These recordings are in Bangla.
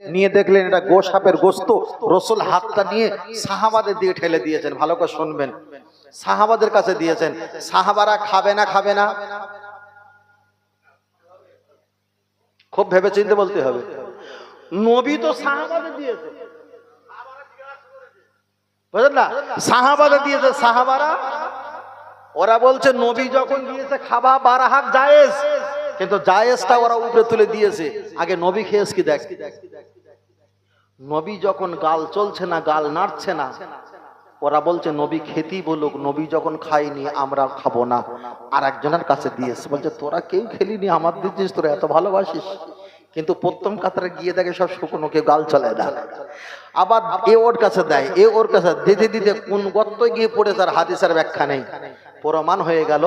নিয়ে দেখলেন এটা গো সাপের গোস্ত। রসুল হাতটা নিয়ে সাহাবাদের দিয়ে ঠেলে দিয়েছেন। ভালো করে শুনবেন। সাহাবাদের কাছে দিয়েছেন, সাহাবারা খাবে না খাবে না। খুব ভেবে চিনতে বলতে হবে। নবী তো সাহাবাদের দিয়েছে। বুঝলেন না? সাহাবাদের দিয়েছে, সাহাবারা, ওরা বলছে নবী যখন দিয়েছে খাবা বারাহাক জায়েজ। কিন্তু জায়েজটা ওরা উপরে তুলে দিয়েছে। আগে নবী খেয়েছ কি দেখ? নবী যখন গাল চলছে না, গাল নাড়ছে না, ওরা বলছে, নবী খেতি বলুক, নবী যখন খাইনি আমরা খাব না। আর একজনের কাছে দিয়েছে, বলছে, তোরা কেউ খেলিনি, আমার দিচ্ছিস তোরা এত ভালোবাসিস। কিন্তু প্রথম কাতারে গিয়ে দেখে সব শুকনো, কেউ গাল চলে না। আবার এ ওর কাছে দেয়, এ ওর কাছে দিতে দিতে কোন গর্ত গিয়ে পড়ে তার হাদিসের ব্যাখ্যা নেই। প্রমাণ হয়ে গেল,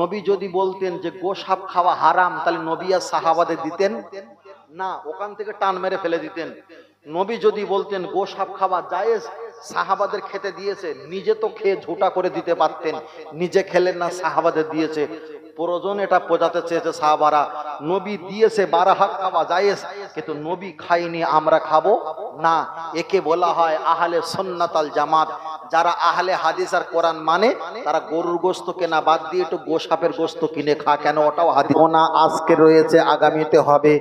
নবী যদি বলতেন যে গোসাপ খাওয়া হারাম, তাহলে নবী আর সাহাবাদে দিতেন না, ওখান থেকে টান মেরে ফেলে দিতেন। নবী যদি বলতেন গোসাপ খাওয়া জায়েজ? সাহাবাদের খেতে দিয়েছে, নিজে তো খেয়ে ঝোটা করে দিতে পারতেন। নিজে খেলেন না, সাহাবাদের দিয়েছে। প্রয়োজন, এটা বোঝাতে চেয়েছে সাহাবারা, নবী দিয়েছে বারাহাক খাওয়া জায়েজ, কিন্তু নবী খাইনি, আমরা খাব? না, একে বলা হয় আহলে সন্নাতাল জামাত, যারা আহলে হাদিস আর কোরআন মানে তারা গরুর গোস্ত কেনা বাদ দিয়ে একটু গোসাপের গোস্ত কিনে খা, কেন ওটাও হাদিস। না, আজকে রয়েছে, আগামীতে হবে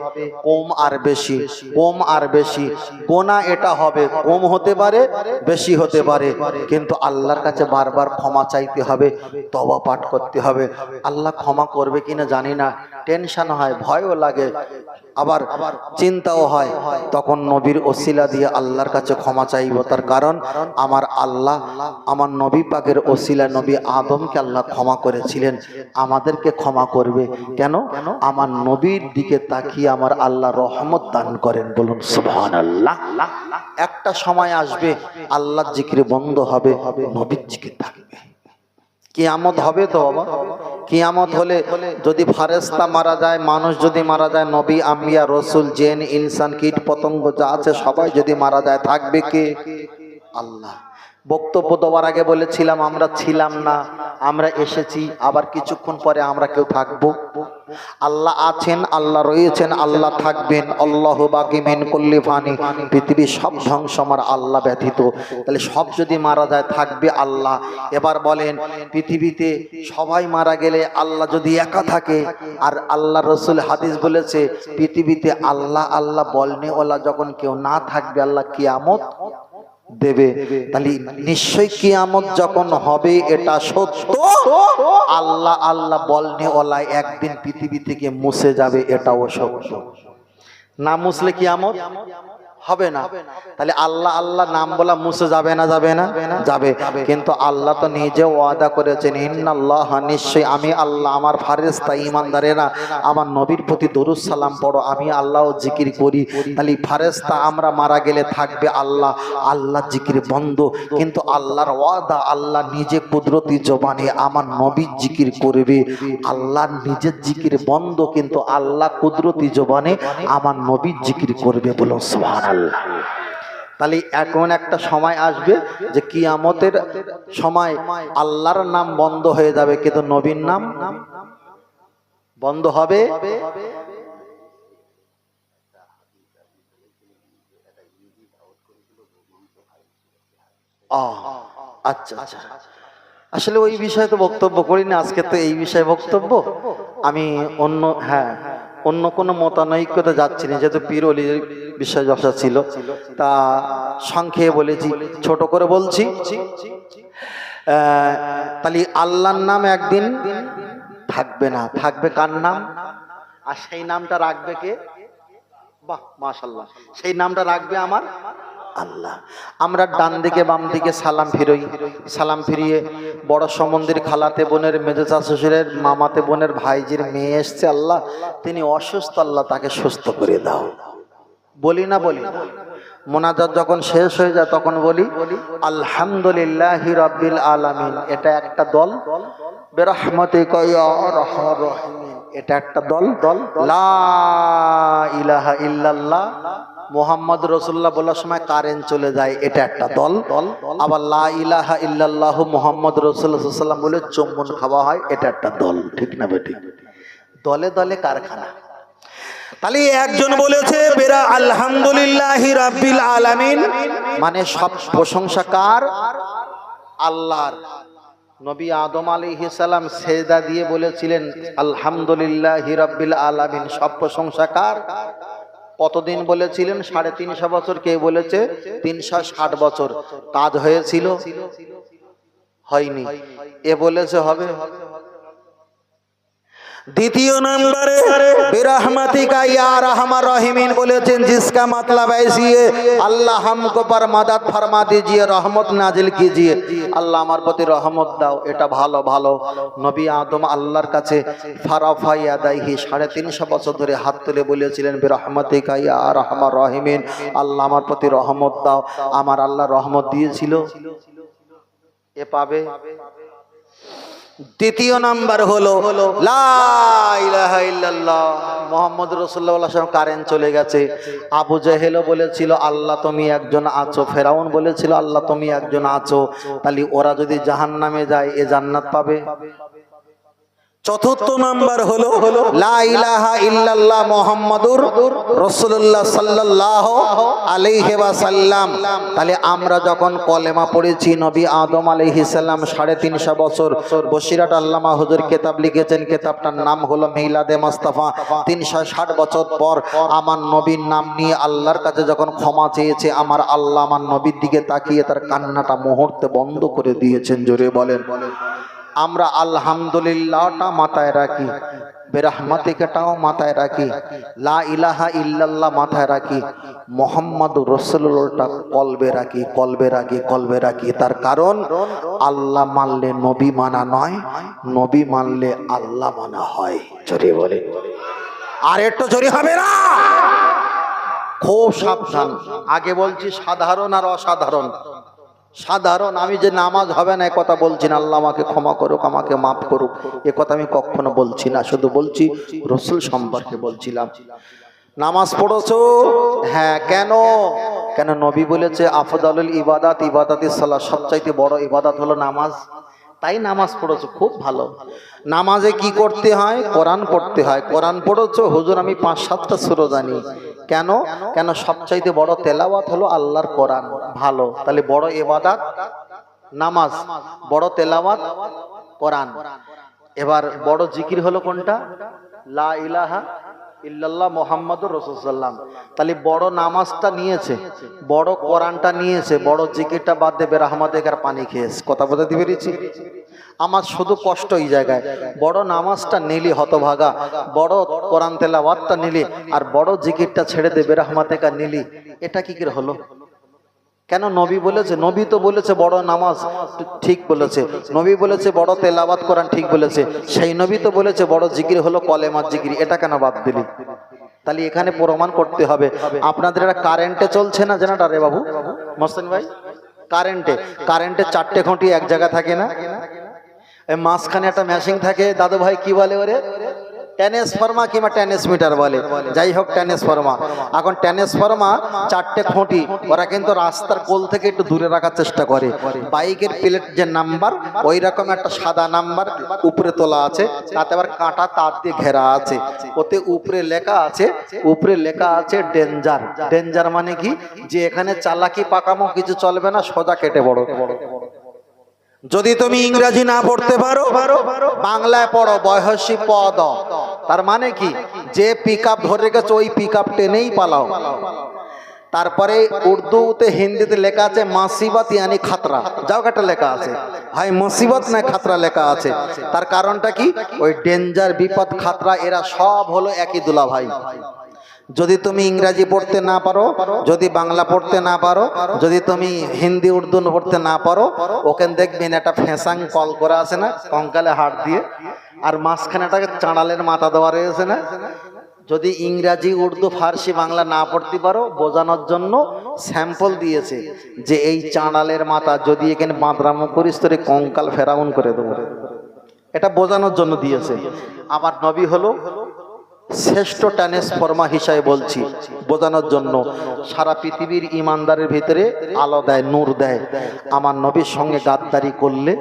কম আর বেশি, কম আর বেশি। গোনা এটা হবে, কম হতে পারে, বেশি হতে পারে, কিন্তু আল্লাহর কাছে বারবার ক্ষমা চাইতে হবে তবা পাঠ করতে হবে। আল্লাহ ক্ষমা করবে কিনা জানি না। টেনশন হয়, ভয়ও লাগে। আবার চিন্তাও হয়, তখন নবীর ওসিলা দিয়ে আল্লাহর কাছে ক্ষমা চাইব। তার কারণ, আমার আল্লাহ, আমার নবী পাকের ওসিলা নবী আদমকে আল্লাহ ক্ষমা করেছিলেন। আমাদেরকে ক্ষমা করবে। কেন? আমার নবীর দিকে তাকিয়ে আমার আল্লাহ রহমত দান করেন। বলুন আল্লাহ একটা সময় আসবে আল্লাহ জিকির বন্ধ হবে, নবীর জিকির থাকবে। কেয়ামত হবে তো, বাবা? কিয়ামত হলে যদি ফারেস্তা মারা যায়, মানুষ যদি মারা যায়, নবী, আম্বিয়া, রসুল, জেন, ইনসান কীট পতঙ্গ যা আছে সবাই যদি মারা যায়, থাকবে কে? আল্লাহ। বক্তব্য দেওয়ার আগে বলেছিলাম, আমরা ছিলাম না, আমরা এসেছি, আবার কিছুক্ষণ পরে আমরা কেউ থাকব। আল্লাহ আছেন, আল্লাহ রয়েছেন, আল্লাহ থাকবেন। আল্লাহ বাকিমেন করলে ফানি। পৃথিবীর সব ধ্বংস আমার আল্লাহ ব্যথিত তাহলে সব যদি মারা যায়, থাকবে আল্লাহ। এবার বলেন, পৃথিবীতে সবাই মারা গেলে আল্লাহ যদি একা থাকে, আর আল্লাহ রসুল হাদিস বলেছে, পৃথিবীতে আল্লাহ আল্লাহ বলনে ওলা যখন কেউ না থাকবে, আল্লাহ কিয়ামত দেবে। তাহলে নিশ্চয় কিয়ামত যখন হবে, এটা সত্য? আল্লাহ আল্লাহ বলনি ওলাই একদিন পৃথিবী থেকে মুছে যাবে, এটাও সত্য। না মুছলে কিয়ামত? হবে না। তাহলে আল্লাহ আল্লাহ নাম বলা মুছে যাবে না যাবে না? যাবে। কিন্তু আল্লাহ তো নিজে ওয়াদা করেছেন, ইন্নাল্লাহ নিশ্চয় আমি আল্লাহ, আমার ফারেস্তা ইমানদারেরা আমার নবীর প্রতি দরুদ সালাম পড়ো, আমি আল্লাহ জিকির করি। তাহলে ফারেস্তা আমরা মারা গেলে থাকবে আল্লাহ আল্লাহ জিকির বন্ধ। কিন্তু আল্লাহর ওয়াদা, আল্লাহ নিজে কুদরতি জবানে আমার নবীর জিকির করবে। আল্লাহ নিজের জিকির বন্ধ, কিন্তু আল্লাহ কুদরতি জবানে আমার নবীর জিকির করবে বলো, সুবহানাল্লাহ। তাহলে এখন একটা সময় আসবে যে কিয়ামতের সময় আল্লাহর নাম বন্ধ হয়ে যাবে, কিন্তু নবীর নাম বন্ধ হবে। আচ্ছা আচ্ছা। আসলে ওই বিষয়ে তো বক্তব্য করিনি, আজকে তো এই বিষয়ে বক্তব্য। আমি অন্য হ্যাঁ। অন্য কোনো মতানৈক্যতে যাচ্ছি না যেহেতু পীর অলি বিশ্বাস যশা ছিল, তা সংক্ষেপে বলেছি, ছোট করে বলছি তাহলে আল্লাহর নাম একদিন থাকবে না। থাকবে কার নাম? আর সেই নামটা রাখবে কে? বাহ মাশাল্লাহ সেই নামটা রাখবে আমার আল্লাহ। আমরা ডান দিকে বাম দিকে সালাম ফিরই। সালাম ফিরিয়ে বড় সমন্দির খালাতে বোনের মেজেচা শ্বশুরের মামাতে বোনের ভাইজির মেয়ে এসছে আল্লাহ। তিনি অসুস্থ, আল্লাহ তাকে সুস্থ করে দাও। বলি না বলি? মোনাজাত যখন শেষ হয়ে যায় তখন বলি, আলহামদুলিল্লাহ রাব্বিল আলামিন। এটা একটা দল। রাহিমিন। এটা একটা দল দল। লা ইলাহা ইল্লাল্লাহ। মোহাম্মদ রসুল্লাহ বলার সময় কারেন্ট চলে যায়, এটা একটা দল। দল আবার লা ইলাহা ইল্লাল্লাহ মোহাম্মদ রসুল্লাহ সাল্লাম বলে চুম্বন খাওয়া হয়, এটা একটা দল, ঠিক না বেটি দলে দলে কারখানা। তাহলে একজন বলেছে, বেরা আলহামদুলিল্লাহ আলামিন। মানে সব প্রশংসা কার? আল্লাহর। নবী আদম আলাইহিস সালাম সেজদা দিয়ে বলেছিলেন, আলহামদুলিল্লাহ রাব্বিল আলামিন, সব প্রশংসা কার? কতদিন বলেছিলেন? সাড়ে তিনশো বছর কে বলেছে? তিনশো ষাট বছর। কাজ হয়েছিল? হয়নি। এ বলেছে হবে? দ্বিতীয় নম্বরে বিরহমাতিকা ইয়া রহমান রহিমিন বলেছেন, জিসকা মতলব ऐसी আল্লাহ হামকো পর মদদ ফরমা দিজিয়ে, রহমত নাজিল কিজিয়ে। আল্লাহ আমার প্রতি রহমত দাও, এটা ভালো ভালো। নবী আদম আল্লাহর কাছে ফারাফা আদাইহি সাড়ে তিনশো বছর ধরে হাত তুলে বলেছিলেন, বিরহমাতিকা ইয়া রহমান রহিমিন। আল্লাহ আমার প্রতি রহমত দাও। আমার আল্লাহ রহমত দিয়েছিল। এ পাবে? দ্বিতীয় নাম্বার হলো মোহাম্মদ রসুল্লাহ কারেন্ট চলে গেছে। আবু জাহেলও বলেছিল, আল্লাহ তুমি একজন আছো। ফেরাউন বলেছিল, আল্লাহ তুমি একজন আছো। তাহলে ওরা যদি জাহান নামে যায়, এ জান্নাত পাবে? চতুর্থ নাম্বার হলো, লা ইলাহা ইল্লাল্লাহ মুহাম্মাদুর রাসূলুল্লাহ সাল্লাল্লাহু আলাইহি ওয়াসাল্লাম। তাহলে আমরা যখন কলেমা পড়েছি, নবী আদম আলাইহিস সালাম সাড়ে তিনশো বছর বসিরাট আল্লামা হুজুর কেতাব লিখেছেন, কেতাবটার নাম হলো মিলাদে মোস্তফা। তিনশো ষাট বছর পর আমার নবীর নাম নিয়ে আল্লাহর কাছে যখন ক্ষমা চেয়েছে, আমার আল্লাহ আমার নবীর দিকে তাকিয়ে তার কান্নাটা মুহূর্তে বন্ধ করে দিয়েছেন, জোরে বলেন বলেন। আমরা আলহামদুলিল্লাহটা মাথায় রাখি, বেরাহমাতিকাটাও মাথায় রাখি, লা ইলাহা ইল্লাল্লাহ মাথায় রাখি মোহাম্মদ রসুল্লাহটা কলবে রাখি কলবে রাখি কলবে রাখি। তার কারণ, আল্লাহ মানলে নবী মানা নয়, নবী মানলে আল্লাহ মানা হয়। চলে বলে। আর একটু চুরি হবে না? খুব সাবধান। আগে বলছি সাধারণ আর অসাধারণ। সাধারণ, আমি যে নামাজ হবে না কথা বলছি না। আল্লাহ আমাকে ক্ষমা করুক, আমাকে মাফ করুক। এ কথা আমি কখনো বলছি না, শুধু বলছি, রসুল সম্পর্কে বলছিলাম। নামাজ পড়েছো? হ্যাঁ কেন? কেন নবী বলেছে, আফদালুল ইবাদাত ইবাদাতি সাল্লাহ সবচাইতে বড় ইবাদাত হলো নামাজ। তাই নামাজ পড়েছো, খুব ভালো। নামাজে কি করতে হয়? কোরআন পড়তে হয়। কোরআন পড়েছো? হুজুর, আমি পাঁচ সাতটা সুরো জানি। কেন? কেন সবচাইতে বড় তেলাওয়াত হলো আল্লাহর কোরআন। ভালো। তাহলে বড় এবাদাত নামাজ। বড় তেলাওয়াত, কোরআন। এবার বড় জিকির হলো কোনটা? লা ইলাহা ইল্লাল্লাহ মোহাম্মদুর রসুল্লাম তাহলে বড় নামাজটা নিয়েছে, বড় কোরআনটা নিয়েছে, বড় জিকিরটা বাদ দেবে রাহমাদেকার পানি খেয়েছে কথা বলতে পেরেছি আমার শুধু কষ্ট এই জায়গায়। বড় নামাজটা নিলি হতভাগা, বড় কোরআন তেলাওয়াতটা নিলি, আর বড় জিকিরটা ছেড়ে দেবে রহমাতেকা নিলি। এটা কি করে হলো? কেন নবী বলেছে? নবী তো বলেছে বড় নামাজ, ঠিক বলেছে। নবী বলেছে বড় তেলাবাদ কোরআন ঠিক বলেছে। সেই নবী তো বলেছে বড় জিকির হলো কলেমার জিকির, এটা কেন বাদ দিলি? তাহলে এখানে প্রমাণ করতে হবে। আপনাদের এটা কারেন্টে চলছে না জানাটা রে বাবু? মস্তান ভাই? কারেন্টে কারেন্টে চারটে খুঁটি এক জায়গা থাকে না? মাঝখানে একটা মেশিন থাকে। দাদু ভাই কি বলে ওরে? ট্যানেসফর্মা কিংবা ট্যানেসমিটার বলে। যাই হোক ট্যানেসফর্মা এখন ট্যানেসফর্মা চারটে খুঁটি। ওরা কিন্তু রাস্তার কোল থেকে একটু দূরে রাখার চেষ্টা করে। বাইকের প্লেট যে নাম্বার, ওই রকম একটা সাদা নাম্বার উপরে তোলা আছে। তাতে আবার কাঁটা তার দিয়ে ঘেরা আছে। ওতে উপরে লেখা আছে, উপরে লেখা আছে ডেঞ্জার। ডেঞ্জার মানে কি? যে এখানে চালাকি পাকামো কিছু চলবে না, সোজা কেটে বড় যদি তুমি ইংরেজি না পড়তে পারো, বাংলায় পড়ো, বয়সী পদ। তার মানে কি? যে পিক আপ ধরে রেখেছে, ওই পিক আপ টেনেই পালাও। তারপরে উর্দুতে, হিন্দিতে লেখা আছে, মাসিবত ইয়ানি খাতরা। যাও একটা লেখা আছে। ভাই মুসিবত না খাতরা লেখা আছে। তার কারণটা কি? ওই ডেঞ্জার বিপদ, খাতরা, এরা সব হলো একই দুলা ভাই যদি তুমি ইংরাজি পড়তে না পারো, যদি বাংলা পড়তে না পারো, যদি তুমি হিন্দি, উর্দু পড়তে না পারো, ওখানে দেখবেন একটা ফেঁসাং কল করা আছে না, কঙ্কালে হাট দিয়ে, আর মাঝখানে একটা চাঁড়ালের মাথা দেওয়া রয়েছে না। যদি ইংরাজি, উর্দু, ফার্সি, বাংলা না পড়তে পারো, বোঝানোর জন্য স্যাম্পল দিয়েছে যে এই চাঁড়ালের মাথা যদি এখানে বাঁদরামো করিস, তোরে কঙ্কাল ফেরাউন করে দেবো। এটা বোঝানোর জন্য দিয়েছে। আবার নবী হলো শ্রেষ্ঠ ট্রান্সফর্মা হিসাবে বলছি। বোঝানোর জন্য সারা পৃথিবীর ইমানদারের ভিতরে আলো দেয়, নূর দেয়। আমার নবীর সঙ্গে গাদ্দারি করলে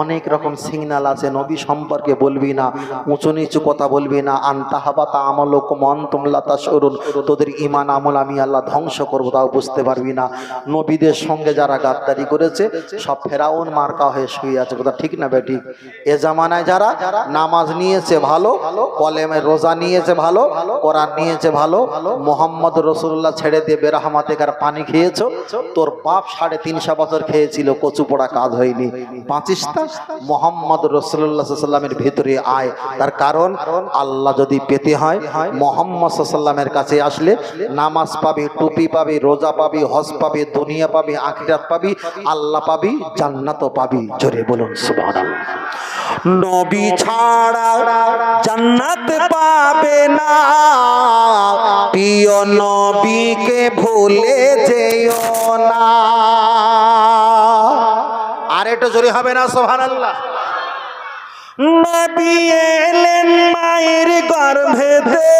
অনেক রকম সিগনাল আছে নবী সম্পর্কে বলবি না, উঁচু নিচু কথা বলবি না। আন্তাহাবা তা আমলক মন তুমলাতা সরুন তোদের ইমান আমল আমি আল্লাহ ধ্বংস করব তাও বুঝতে পারবি না। নবীদের সঙ্গে যারা গাদ্দারি করেছে, সব ফেরাউন মার্কা হয়ে শুয়ে আছে। কথা ঠিক না বেটি এ জামানায় যারা নামাজ নিয়েছে ভালো, কলেমে রোজা নিয়েছে ভালো কোরআন নিয়েছে ভালো মোহাম্মদ রসুল্লাহ ছেড়ে দিয়ে বেরাহমাতেকার পানি খেয়েছো? তোর বাপ সাড়ে তিনশো বছর খেয়েছিল কচু পোড়া কাজ হয়নি। পাঁচিসটা মোহাম্মদ রসুল্লাহ সাল্লামের ভিতরে আয়। তার কারণ আল্লাহ যদি পেতে হয় মোহাম্মদ সাল্লামের কাছে আসলে নামাজ পাবি টুপি পাবি রোজা পাবি হজ পাবি দুনিয়া পাবি আখিরাত পাবি আল্লাহ পাবি জান্নাতও পাবি। জোরে বলুন সুবহানাল্লাহ। নবী ছাড়া জান্নাত পাবে না। প্রিয় নবীকে ভুলে যেও না। আর একটু জোরে হবে না, সুবহানাল্লাহ। নবী এলেন মায়ের গর্ভেতে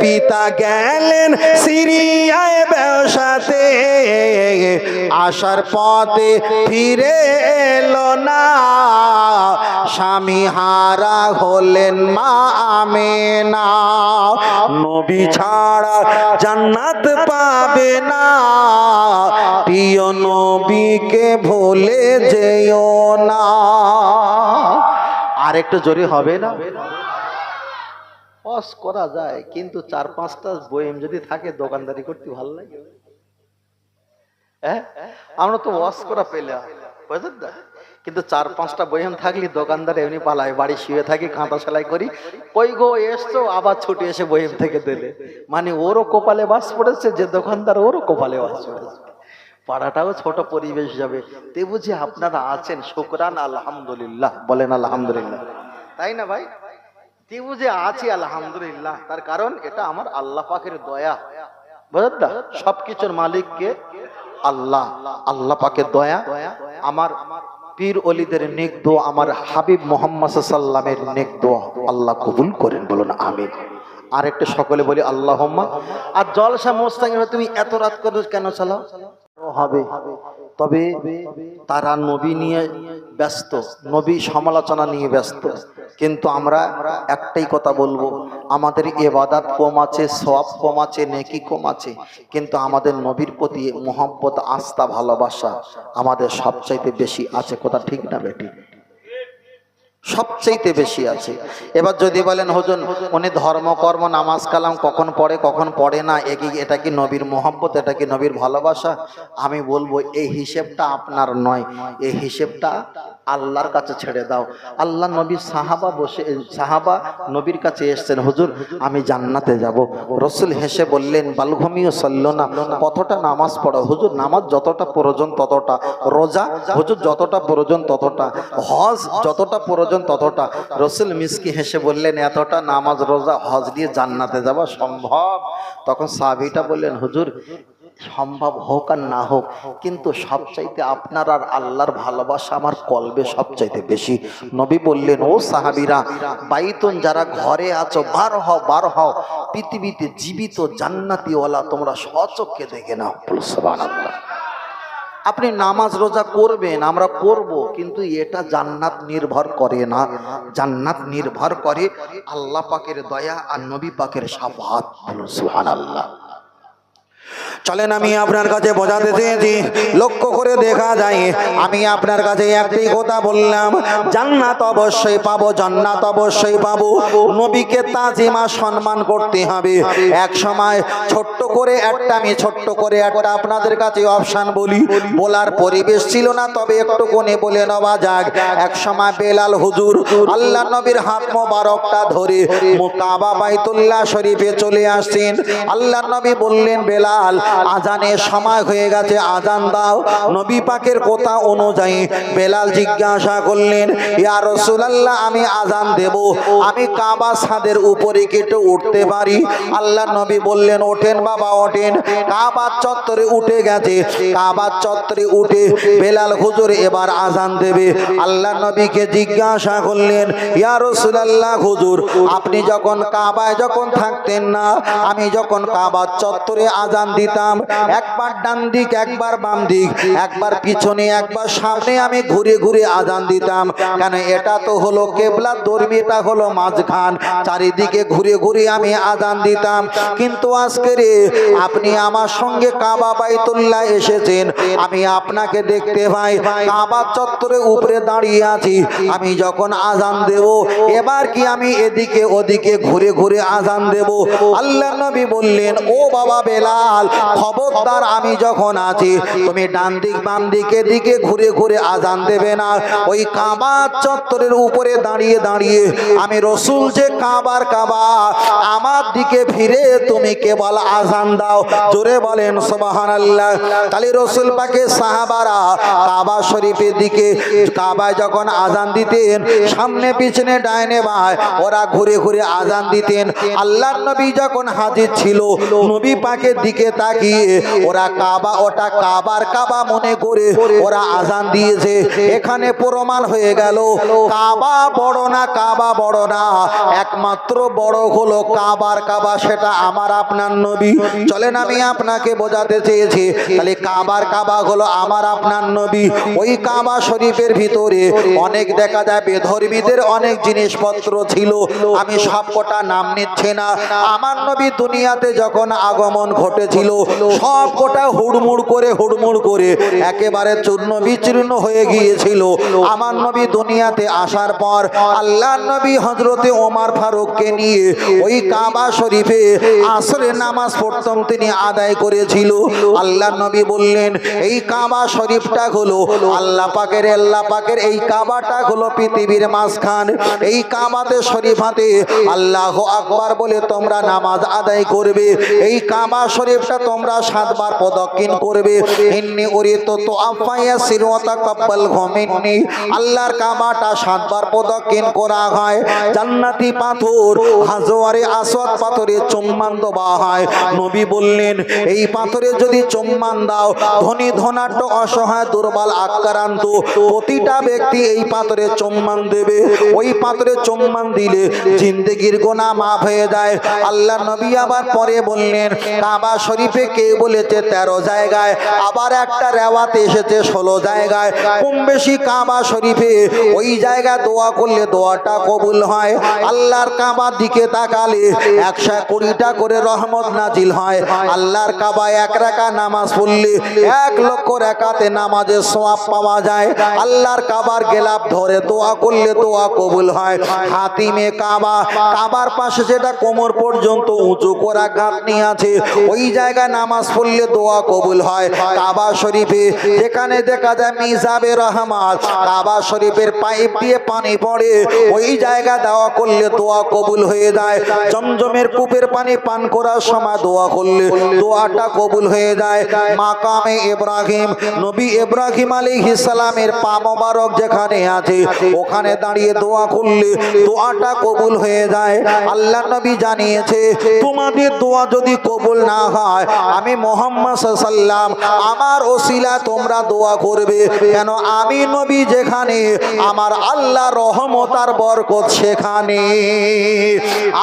পিতা গেলেন সিরিয়ায় ব্যবসাতে। আসার পথে ফিরে এলো না। স্বামী হারা হলেন মা আমেনা। নবী ছাড়া জান্নাত পাবে না। প্রিয় নবীকে ভুলে যেও না। আর একটু জোরে হবে না? অস করা যায়, কিন্তু চার পাঁচটা বইম যদি থাকে, দোকানদারি করতে ভালো লাগে। হ্যাঁ? আমরা তো ওয়াশ করা পেলে বুঝলেন না? কিন্তু চার, পাঁচটা বইম থাকলে দোকানদার এমনি পালায়, বাড়ি শুয়ে থাকি কাঁটা সেলাই করি। কই গো, এসছো? আবার ছুটে এসে বইম থেকে দিলে। মানে ওরও কপালে বাস পড়েছে, যে দোকানদার ওরও কপালে বাস পড়েছে। পাড়াটাও ছোট পরিবেশ যাবে। তে বুঝি আপনারা আছেন? শুকরান, আলহামদুলিল্লাহ। বলেন আলহামদুলিল্লাহ। তাই না ভাই? তে বুঝে আছি, আলহামদুলিল্লাহ। তার কারণ এটা আমার আল্লাহ পাকের দয়া। বুঝলেন না? সবকিছুর মালিককে আল্লাহ। আল্লাহ পাকের দয়া। আমার পীর অলিদের নেক দোয়া, আমার হাবিব মোহাম্মদ সাল্লামের নেক দোয়া আল্লাহ কবুল করেন, বলুন আমিন। আর একটা সকলে বলি আল্লাহ আর জলসা মোস্তাঙ্গের তুমি এত রাত করো কেন চালাও? হবে। তবে তারা নবী নিয়ে ব্যস্ত, নবী সমালোচনা নিয়ে ব্যস্ত। কিন্তু আমরা একটাই কথা বলব, আমাদের এবাদাত কম আছে সব কম আছে, নেকি কম আছে। কিন্তু আমাদের নবীর প্রতি মোহাম্মত আস্থা, ভালোবাসা আমাদের সবচাইতে বেশি আছে। কথা ঠিক না বেটি সবচাইতে বেশি আছে। এবার যদি বলেন, হুজুর, উনি ধর্ম, কর্ম, নামাজ, কালাম কখন পড়ে কখন পড়ে না? এ এটা কি নবীর মোহাম্মত এটা কি নবীর ভালোবাসা? আমি বলব, এই হিসেবটা আপনার নয়। এই হিসেবটা আল্লাহর কাছে ছেড়ে দাও। আল্লাহ নবীর সাহাবা বসে, সাহাবা নবীর কাছে এসছেন, হুজুর, আমি জান্নাতে যাব। রসুল হেসে বললেন, বালঘমিও সল্ল না। কতটা নামাজ পড়ো? হুজুর, নামাজ যতটা প্রয়োজন ততটা। রোজা, হুজুর, যতটা প্রয়োজন ততটা। হজ, যতটা প্রয়োজন ততটা। রসুল মিসকি হেসে বললেন, এতটা নামাজ, রোজা, হজ দিয়ে জান্নাতে যাওয়া সম্ভব? তখন সাহাবিটা বললেন, হুজুর, সম্ভব হোক আর না হোক, কিন্তু সবচাইতে আপনার আর আল্লাহর ভালোবাসা আমার কলবে সবচাইতে বেশি। নবী বললেন, ও সাহাবিরা, বাইতুন যারা ঘরে আছো, বার হও বার হও। পৃথিবীতে জীবিত জান্নাতিওয়ালা তোমরা সচক্ষে দেখে নাও। সুবহানাল্লাহ। আপনি নামাজ রোজা করবেন, আমরা করব, কিন্তু এটা জান্নাত নির্ভর করে না। জান্নাত নির্ভর করে আল্লাহ পাকের দয়া আর নবী পাকের সাফাত। চলেন আমি আপনার কাছে বোঝাতে চেয়েছি। লক্ষ্য করে দেখা যায়, আমি আপনার কাছে একটি কথা বললাম। জান্নাত অবশ্যই পাবো, জান্নাত অবশ্যই পাবো। নবীকে তাজিমা সম্মান করতে হবে। এক সময় ছোট্ট করে একটা, আমি ছোট্ট করে একটা আপনাদের কাছে অপশান বলি। বলার পরিবেশ ছিল না, তবে একটু কোণে বলে নেওয়া যাক। এক সময় বেলাল হুজুর আল্লাহ নবীর হাত মোবারকটা ধরে মুকাবা বাইতুল্লাহ শরীফে চলে আসছেন। আল্লাহ নবী বললেন, বেলাল আজানের সময় হয়ে গেছে আজান দাও। নবী পাকের কথা অনুযায়ী বেলাল জিজ্ঞাসা করলেন ইয়া রসুলাল্লাহ আমি আজান দেব। আমি কাবা ছাদের উপরে কেটে উঠতে পারি। আল্লাহ নবী বললেন ওঠেন বাবা ওঠেন। কাবার চত্বরে উঠে গেছে। কাবার চত্বরে উঠে বেলাল হুজুর এবার আজান দেবে। আল্লাহ নবীকে জিজ্ঞাসা করলেন ইয়া রসুলাল্লাহ হুজুর আপনি যখন কাবায় যখন থাকতেন না আমি যখন কাবার চত্বরে আজান দিতাম একবার ডান দিক, একবার বাম দিক, একবার পিছনে, একবার সামনে আমি ঘুরে ঘুরে আজান দিতাম। কেন এটা তো হলো কেবলা দর্মিটা হলো মাঝখান। চারিদিকে ঘুরে ঘুরে আমি আজান দিতাম। কিন্তু আজকে রে, আপনি আমার সঙ্গে কাবা বাইতুল্লাহ এসেছেন। আমি আপনাকে দেখতে পাই। কাবা চত্বরে উপরে দাঁড়িয়ে আছি। আমি যখন আজান দেব, এবার কি আমি এদিকে ওদিকে ঘুরে ঘুরে আজান দেব? আল্লাহ নবী বললেন, ও বাবা বেলাল খবরদার আমি যখন আছি, তুমি ডান দিক বাম দিকে দিকে ঘুরে ঘুরে আজান দেবে না। ওই কাবা চত্বরের উপরে দাঁড়িয়ে দাঁড়িয়ে আমি রসুল যে কাবার কাবা, আমার দিকে ফিরে তুমি কেবল আজান দাও। জোরে বলেন সোবাহান আল্লাহ তাহলে রসুল পাকে সাহাবারা কাবা শরীফের দিকে কাবায় যখন আজান দিতেন, সামনে পিছনে ডাইনে বায় ওরা ঘুরে ঘুরে আজান দিতেন। আল্লাহ নবী যখন হাজির ছিল, নবী পাকের দিকে ওরা কাবা, ওটা কাবার কাবা মনে করে ওরা আজান দিয়েছে। এখানে প্রমাণ হয়ে গেল, কাবা বড় না, কাবা বড় না। একমাত্র বড় হলো কাবার কাবা, সেটা আমার, আপনার নবী। চলেন আমি আপনাকে বোঝাতে চেয়েছি, তাহলে কাবার কাবা হলো আমার, আপনার নবী। ওই কাবা শরীফের ভিতরে অনেক দেখা যায়, বেধর্মীদের অনেক জিনিসপত্র ছিল। আমি সবকটা নাম নিচ্ছে না। আমার নবী দুনিয়াতে যখন আগমন ঘটেছিল সব কটা হুড়মুড় করে হুড়মুড় করে একেবারে চূর্ণ বিচূর্ণ হয়ে গিয়েছিল। আমার নবী দুনিয়াতে আসার পর আল্লাহ নবী হজরতে ওমার ফারুককে নিয়ে ওই কাবা শরীফে আসরে নামাজ পড়তাম তিনি আদায় করেছিল। আল্লাহ নবী বললেন, এই কাবা শরীফটা হলো আল্লাহ পাকের আল্লাহ পাকের এই কাবাটা হলো পৃথিবীর মাঝখান। এই কাবাতে শরীফাতে আল্লাহ আকবার বলে তোমরা নামাজ আদায় করবে। এই কাবা শরীফটা তোমরা সাতবার প্রদক্ষিণ করবে। ইন্নি উরিত তো আফাইয়া সিরওয়াতা কাব্বাল ঘমিন্নি আল্লাহর কাবাটা সাতবার প্রদক্ষিণ করা হয়। জান্নাতি পাথর হাজোয়ারে আসওয়াদ পাথরে চুম্বান দেওয়া হয়। নবী বললেন, এই পাথরে যদি চুম্বান দাও, ধনী ধনাঢ্য অসহায় দুর্বল আক্রান্ত, প্রতিটা ব্যক্তি এই পাথরে চুম্বান দেবে। ওই পাথরে চুম্বান দিলে জিন্দগির গোনা মাফ হয়ে যায়। আল্লাহ নবী আবার পরে বললেন, কাবা শরীফে কে বলেছে তেরো জায়গায়? আবার একটা রেওয়াতে এসেছে ষোলো জায়গায়। কম বেশি কাবা শরীফে ওই জায়গায় দোয়া করলে দোয়াটা কবুল হয়। আল্লাহর কাবার দিকে তাকালে একশো কুড়িটা করে রহমত নাজিল হয়। আল্লাহর কাবা এক রাকা নামাজ পড়লে এক লক্ষ রেখাতে নামাজের সোয়াব পাওয়া যায়। আল্লাহর কাবার গেলাপ ধরে দোয়া করলে দোয়া কবুল হয়। হাতিমে কাবা, কাবার পাশে যেটা কোমর পর্যন্ত উঁচু করা গাঁথনি আছে, ওই জায়গায় নামাজ পড়লে দোয়া কবুল হয়। কাবা শরীফে যেখানে দেখা যায় মিজাবে রহমান, কাবা শরীফের পাইপ দিয়ে পানি পড়ে, ওই জায়গা দেওয়া করলে দোয়া কবুল হয়ে যায়। জমজমের কূপের পানি পান করার সময় দোয়া করলে দোয়াটা কবুল হয়ে যায়। মাকামে ইব্রাহিম, নবী ইব্রাহিম আলাইহিস সালামের পা মোবারক যেখানে আছে, ওখানে দাঁড়িয়ে দোয়া করলে দোয়াটা কবুল হয়ে যায়। আল্লাহ নবী জানিয়েছে, তোমাদের দোয়া যদি কবুল না হয় আমি মোহাম্মদ সাল্লাম আমার ওসিলা তোমরা দোয়া করবে। কেন আমি নবী যেখানে, আমার আল্লাহ রহমতার বরকত সেখানে।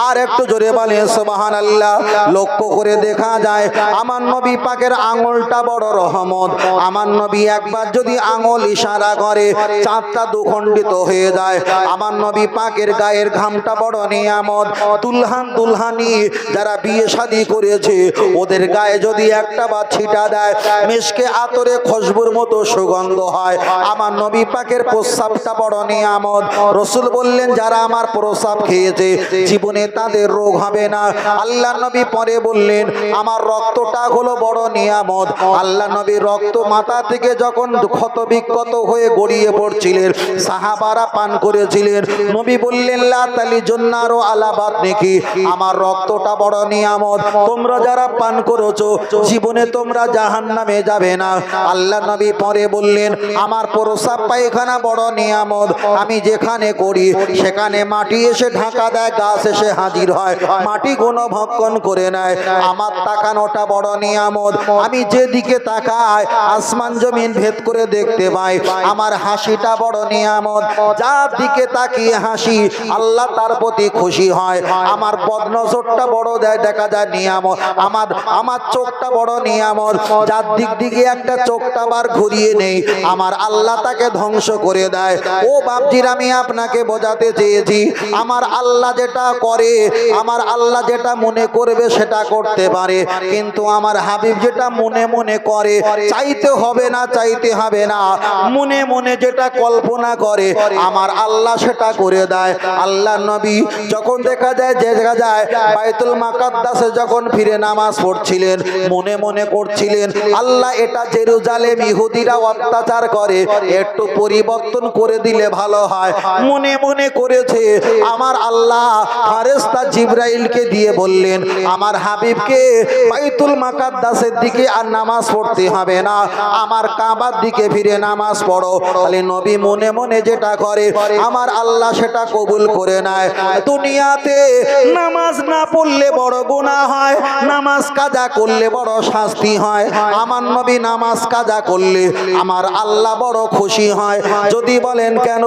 আর একটু জোরে বলে সুবহান আল্লাহ লক্ষ্য করে দেখা যায়, আমার নবী পাকের আঙুলটা বড় রহমত। আমার নবী একবার যদি আঙুল ইশারা করে, চাঁদটা দুখণ্ডিত হয়ে যায়। আমার নবী পাকের গায়ের ঘামটা বড় নিয়ামত। দুলহান দুলহানি যারা বিয়ে শাদি করেছে, ওদের গায়ে যদি একটা বা ছিটা দেয়, মিশকে আতরে খুশবুর মতো সুগন্ধ হয়। আমার নবী পাকের প্রস্রাবটা বড় নিয়ামত। রসুল বললেন, যারা আমার প্রস্রাব খেয়েছে, জীবনে তাদের রোগ হবে না। আল্লাহ নবী পরে বললেন, আমার রক্তটা হলো বড় নিয়ামত। আল্লাহ নবী রক্ত মাথা থেকে যখন ক্ষত বিক্ষত হয়ে গড়িয়ে পড়ছিলেন, সাহাবারা পান করেছিলেন। নবী বললেন লাতালি জন্নারও আলাবাদ নাকি আমার রক্তটা বড় নিয়ামত। তোমরা যারা পান করেছ জীবনে তোমরা জাহান নামে যাবে না। আল্লাহ নবী পরে বললেন, আমার প্রসাব পায়খানা বড় নিয়ামত। আমি যেখানে করি, সেখানে মাটি এসে ঢাকা দেয়, গাছ এসে হাজির হয়। মাটি কোনো ভক্ষণ করে নেয়। আমার তাকানোটা বড় নিয়ামত। আমি যেদিকে তাকাই, আসমান জমিন ভেদ করে দেখতে পাই। আমার হাসিটা বড় নিয়ামত। যার দিকে তাকিয়ে হাসি, আল্লাহ তার প্রতি খুশি হয়। আমার বদনজরটা বড় দেয়, দেখা যায় নিয়ামত। আমার আমার চোখটা বড় নিয়ামত। যার দিক দিকে একটা চোখটা বার ঘুরিয়ে নেই। আমার আল্লাহ তাকে ধ্বংস করে দেয়। ও বাপজির, আমি আপনাকে বোঝাতে চেয়েছি। আমার আল্লাহ যেটা করে, আমার আল্লাহ যেটা মনে করবে সেটা করতে পারে। কিন্তু আমার হাবিব যেটা মনে মনে করে, চাইতে হবে না, চাইতে হবে না। মনে মনে যেটা কল্পনা করে, আমার আল্লাহ সেটা করে দেয়। আল্লাহ নবী যখন দেখা যায় যে দেখা যায়, বাইতুল মাকাদ্দাসে যখন ফিরে নামাজ পড়ছিলেন মনে মনে করছিলেন, আল্লাহ এটা জেরুজালেম ইহুদিরা অত্যাচার করে, একটু পরিবর্তন করে দিলে ভালো হয়। মনে মনে করেছে, আমার আল্লাহ ফারেস্তা জিব্রাইলকে দিয়ে বললেন, আমার হাবিবকে বাইতুল মাকাদ্দাসের দিকে আর নামাজ পড়তে হবে না, আমার কাবার দিকে ফিরে নামাজ পড়ো। তাহলে নবী মনে মনে যেটা করে, আমার আল্লাহ সেটা কবুল করে নেয়। দুনিয়াতে নামাজ না পড়লে বড় গুনাহ হয়, নামাজ কাজা করলে বড় শাস্তি হয়। আমার নবী নামাজ কাজা করলে আমার আল্লাহ বড় খুশি হয়। যদি বলেন কেন?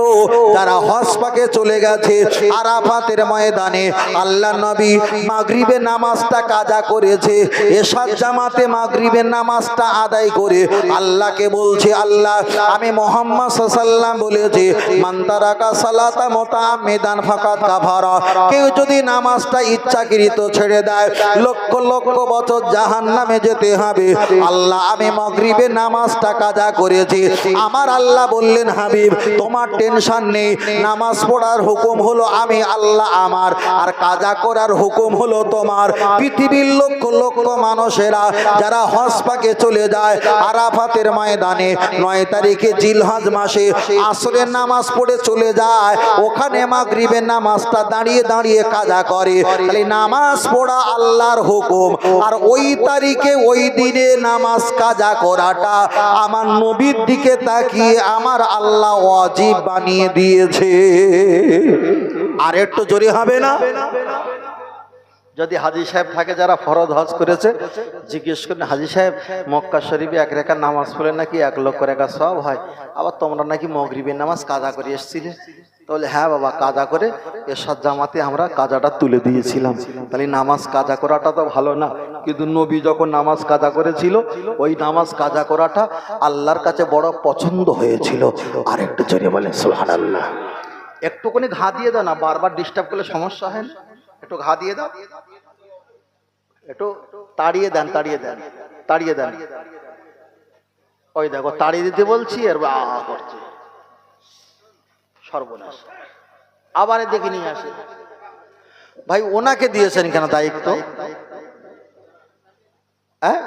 যারা হজ পাকে চলে গেছে আরাফাতের ময়দানে আল্লাহ নবী মাগরিবের নামাজটা কাজা করেছে। এসাদ জামাতে মাগরিবের নামাজটা আদায় করে আল্লাহকে বলছে আল্লাহ আমি মোহাম্মদ সাল্লাম বলেছি মান্তারাকা সালাতা মোতা মেদান ফাকাত কাফারা। কেউ যদি নামাজটা ইচ্ছাকৃত ছেড়ে দেয় লক্ষ লক্ষ বছর জাহান নামে যেতে হবে। আল্লাহ, আমি মগরিবের নামাজটা কাজা করেছি। আমার আল্লাহ বললেন, হাবিব, তোমার টেনশন নেই। নামাজ পড়ার হুকুম হলো আমি আল্লাহ আমার, আর কাজা করার হুকুম হলো তোমার। পৃথিবীর লক্ষ লক্ষ মানুষেরা যারা হজ পাকে চলে যায় আরাফাতের ময়দানে, নয় তারিখে জিলহজ মাসে আসরের নামাজ পড়ে চলে যায়। ওখানে মাগরিবের নামাজটা দাঁড়িয়ে দাঁড়িয়ে কাজা করে। তাহলে নামাজ পড়া আল্লাহর হুকুম, আর ওই তারিখে ওই দিনে নামাজ কাজা করাটা আমার নবীর দিকে তাকিয়ে আমার আল্লাহ ওয়াজিব বানিয়ে দিয়েছে। আর একটু জোরে হবে না? যদি হাজি সাহেব থাকে যারা ফরজ হজ করেছে, জিজ্ঞেস করেন, হাজি সাহেব, মক্কা শরীফে এক রেখা নামাজ পড়লে নাকি এক লক্ষ রেখা সব হয়? আবার তোমরা নাকি মগরিবের নামাজ কাজা করে এসেছিলে? তাহলে হ্যাঁ বাবা, কাজা করে এরশাদ জামাতে আমরা কাজাটা তুলে দিয়েছিলাম। তাহলে নামাজ কাজা করাটা তো ভালো না। কিন্তু নবী যখন নামাজ কাজা করেছিল, ওই নামাজ কাজা করাটা আল্লাহর কাছে বড় পছন্দ হয়েছিল। আর একটু জোরে বলে, সুবহানাল্লাহ। একটুখানি ঘা দিয়ে দাও না, বারবার ডিস্টার্ব করলে সমস্যা হয় না। একটু ঘা দিয়ে দাও। একটু তাড়িয়ে দেন তাড়িয়ে দেন তাড়িয়ে দেন। ওই দেখো, তাড়িয়ে দিতে বলছি আর করছে। সর্বনাশ। আবার দেখে নিয়ে আসে। ভাই ওনাকে দিয়েছেন কেন দায়িত্ব? হ্যাঁ।